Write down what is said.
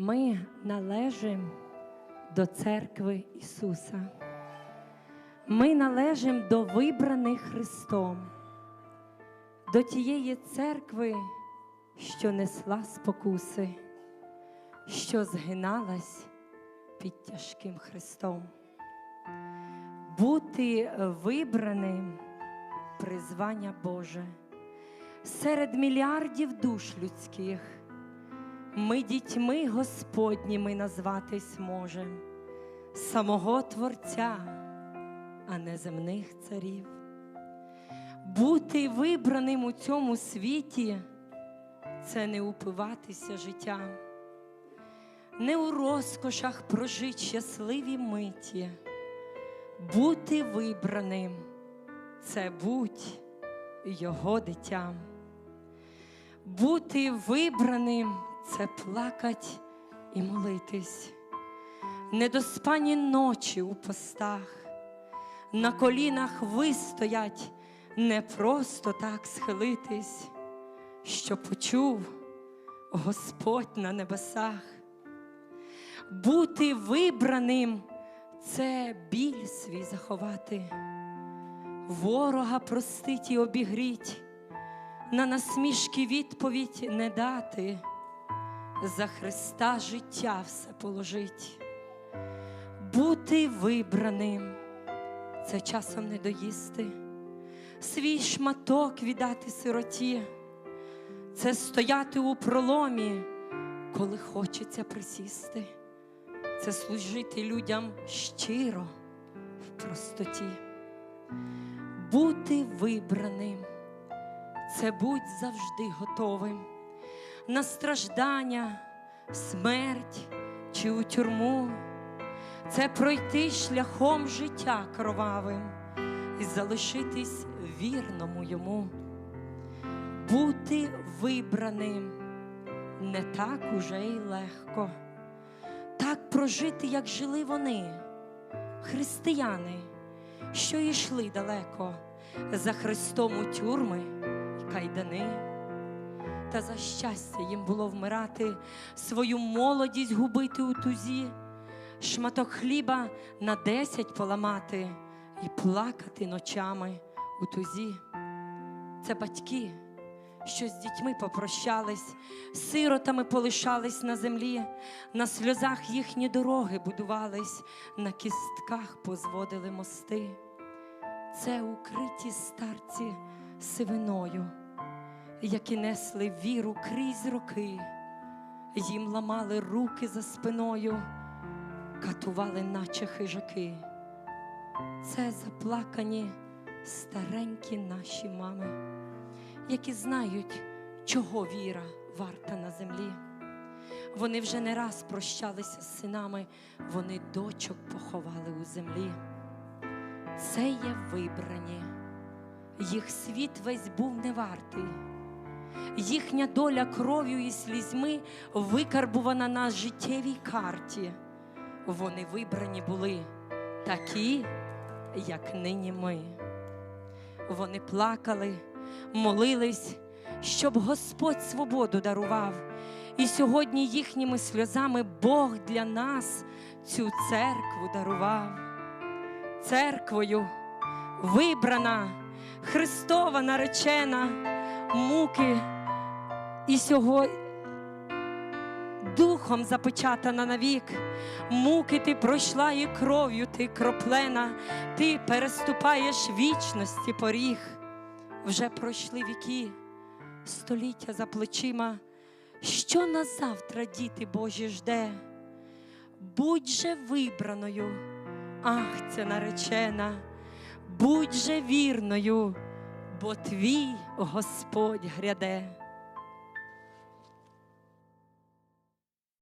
Ми належимо до церкви Ісуса. Ми належимо до вибраних Христом, до тієї церкви, що несла спокуси, що згиналась під тяжким Христом. Бути вибраним призвання Боже серед мільярдів душ людських. Ми дітьми Господніми назватись можем, самого Творця, а не земних царів. Бути вибраним у цьому світі це не упиватися життям, не у розкошах прожить щасливі миті. Бути вибраним це будь його дитям. Бути вибраним це плакать і молитись, недоспані ночі у постах, на колінах вистоять, не просто так схилитись, що почув Господь на небесах. Бути вибраним це біль свій заховати, ворога простить і обігріть, на насмішки відповідь не дати за Христа життя все положить. Бути вибраним. Це часом не доїсти, свій шматок віддати сироті, це стояти у проломі, коли хочеться присісти, це служити людям щиро в простоті. Бути вибраним. Це будь завжди готовим на страждання, смерть чи у тюрму, це пройти шляхом життя кровавим і залишитись вірному йому, бути вибраним не так уже й легко, так прожити, як жили вони, християни, що йшли далеко за Христом у тюрми й кайдани та за щастя їм було вмирати, свою молодість губити у тузі, шматок хліба на десять поламати і плакати ночами у тузі. Це батьки, що з дітьми попрощались, сиротами полишались на землі, на сльозах їхні дороги будувались, на кістках позводили мости. Це укриті старці сивиною які несли віру крізь роки, їм ламали руки за спиною, катували, наче хижаки. Це заплакані старенькі наші мами, які знають, чого віра варта на землі. Вони вже не раз прощалися з синами, вони дочок поховали у землі. Це є вибрані, їх світ весь був не вартий їхня доля кров'ю і слізьми викарбувана на життєвій карті. Вони вибрані були такі, як нині ми. Вони плакали, молились, щоб Господь свободу дарував. І сьогодні їхніми сльозами Бог для нас цю церкву дарував. Церквою вибрана, Христова наречена, муки. І сьогодні духом запечатана навік, муки ти пройшла і кров'ю ти кроплена, ти переступаєш вічності поріг. Вже пройшли віки, століття за плечима. Що на завтра, діти Божі, жде? Будь же вибраною, ах, це наречена, будь же вірною, бо твій Господь гряде.